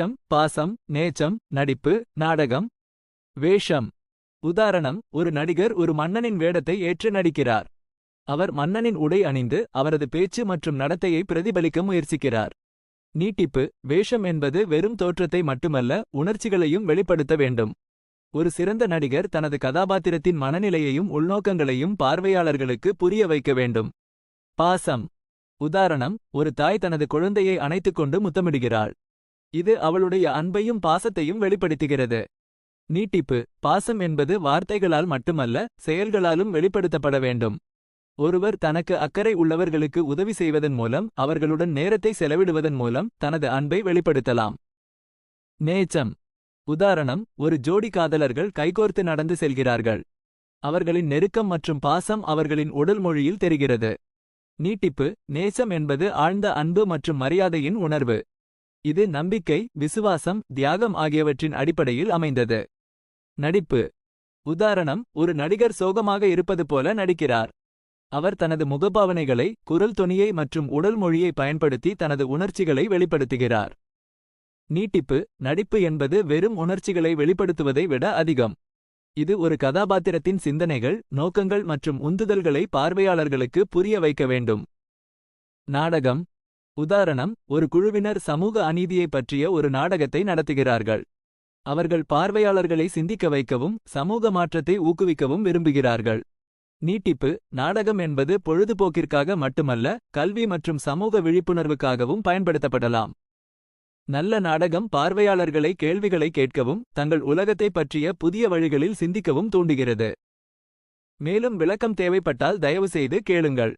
நேயம், பாசம் நேச்சம் நடிப்பு நாடகம். வேஷம். உதாரணம் ஒரு நடிகர் ஒரு மன்னனின் வேடத்தை ஏற்று நடிக்கிறார். அவர் மன்னனின் உடை அணிந்து அவரது பேச்சு மற்றும் நடத்தையை பிரதிபலிக்க முயற்சிக்கிறார். நீட்டிப்பு. வேஷம் என்பது வெறும் தோற்றத்தை மட்டுமல்ல உணர்ச்சிகளையும் வெளிப்படுத்த வேண்டும். ஒரு சிறந்த நடிகர் தனது கதாபாத்திரத்தின் மனநிலையையும் உள்நோக்கங்களையும் பார்வையாளர்களுக்கு புரிய வைக்க வேண்டும். பாசம். உதாரணம் ஒரு தாய் தனது குழந்தையை அணைத்துக்கொண்டு முத்தமிடுகிறாள். இது அவளுடைய அன்பையும் பாசத்தையும் வெளிப்படுத்துகிறது. நீட்டிப்பு பாசம் என்பது வார்த்தைகளால் மட்டுமல்ல செயல்களாலும் வெளிப்படுத்தப்பட வேண்டும். ஒருவர் தனக்கு அக்கறை உள்ளவர்களுக்கு உதவி செய்வதன் மூலம் அவர்களுடன் நேரத்தை செலவிடுவதன் மூலம் தனது அன்பை வெளிப்படுத்தலாம். நேச்சம். உதாரணம் ஒரு ஜோடி காதலர்கள் கைகோர்த்து நடந்து செல்கிறார்கள். அவர்களின் நெருக்கம் மற்றும் பாசம் அவர்களின் உடல் மொழியில் தெரிகிறது. நீட்டிப்பு நேசம் என்பது ஆழ்ந்த அன்பு மற்றும் மரியாதையின் உணர்வு. இது நம்பிக்கை விசுவாசம் தியாகம் ஆகியவற்றின் அடிப்படையில் அமைந்தது. நடிப்பு. உதாரணம் ஒரு நடிகர் சோகமாக இருப்பது போல நடிக்கிறார். அவர் தனது முகபாவனைகளை குரல் தொனியை மற்றும் உடல் மொழியை பயன்படுத்தி தனது உணர்ச்சிகளை வெளிப்படுத்துகிறார். நீட்டிப்பு. நடிப்பு என்பது வெறும் உணர்ச்சிகளை வெளிப்படுத்துவதை விட அதிகம். இது ஒரு கதாபாத்திரத்தின் சிந்தனைகள் நோக்கங்கள் மற்றும் உந்துதல்களை பார்வையாளர்களுக்கு புரிய வைக்க வேண்டும். நாடகம். உதாரணம் ஒரு குழுவினர் சமூக அநீதியைப் பற்றிய ஒரு நாடகத்தை நடத்துகிறார்கள். அவர்கள் பார்வையாளர்களை சிந்திக்க வைக்கவும் சமூக மாற்றத்தை ஊக்குவிக்கவும் விரும்புகிறார்கள். நீட்டிப்பு நாடகம் என்பது பொழுதுபோக்கிற்காக மட்டுமல்ல கல்வி மற்றும் சமூக விழிப்புணர்வுக்காகவும் பயன்படுத்தப்படலாம். நல்ல நாடகம் பார்வையாளர்களை கேள்விகளை கேட்கவும் தங்கள் உலகத்தைப் பற்றிய புதிய வழிகளில் சிந்திக்கவும் தூண்டுகிறது. மேலும் விளக்கம் தேவைப்பட்டால் தயவுசெய்து கேளுங்கள்.